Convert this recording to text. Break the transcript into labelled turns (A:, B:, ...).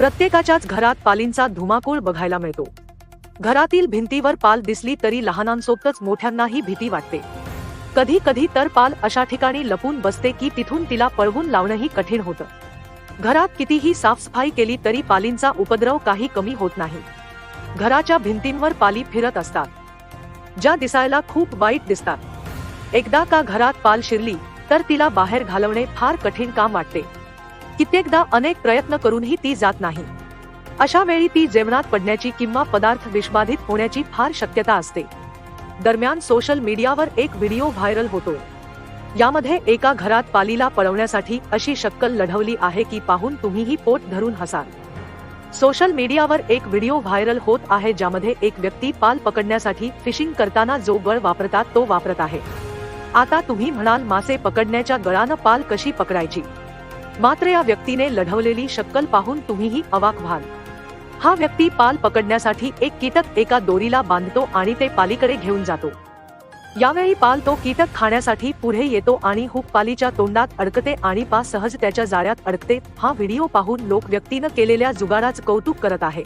A: प्रत्येकाच्याच घरात पालींचा धुमाकूळ बघायला मिळतो. घरातील भिंतीवर पाल दिसली तरी लहानांसोबतच मोठ्यांनाही भीती वाटते. कधी कधी तर पाल अशा ठिकाणी लपून बसते की तिथून तिला पळवून लावणंही कठीण होतं. घरात कितीही साफसफाई केली तरी पालींचा उपद्रव काही कमी होत नाही. घराच्या भिंतींवर पाली फिरत असतात. ज्या दिसायला खूप वाईट दिसतात. एकदा का घरात पाल शिरली तर तिला बाहेर घालवणे फार कठीण काम वाटते. कित्येकदा अनेक प्रयत्न करूनही ती जात नाही. अशा वेळी ती जेवणात पडण्याची किंवा पदार्थ विषबाधित होण्याची फार शक्यता असते. दरम्यान सोशल मीडियावर एक व्हिडिओ व्हायरल होतो. यामध्ये एका घरात पालीला पळवण्यासाठी अशी शक्कल लढवली आहे की पाहून तुम्हीही पोट धरून हसाल. सोशल मीडियावर एक व्हिडिओ व्हायरल होत आहे ज्यामध्ये एक व्यक्ती पाल पकडण्यासाठी फिशिंग करताना जो गळ वापरतात तो वापरत आहे. आता तुम्ही म्हणाल मासे पकडण्याच्या गळानं पाल कशी पकडायची? मात्र या व्यक्तीने लढवलेली शक्कल पाहून तुम्हीही अवाक व्हाल. हा व्यक्ती पाल पकडण्यासाठी एक कीटक एका दोरीला बांधतो आणि ते पालीकडे घेऊन जातो. यावेळी पाल तो कीटक खाण्यासाठी पुढे येतो आणि हुक पालीच्या तोंडात अडकते आणि पा सहज त्याच्या जाळ्यात अडकते. हा व्हिडिओ पाहून लोक व्यक्तीनं केलेल्या जुगाराच कौतुक करत आहे.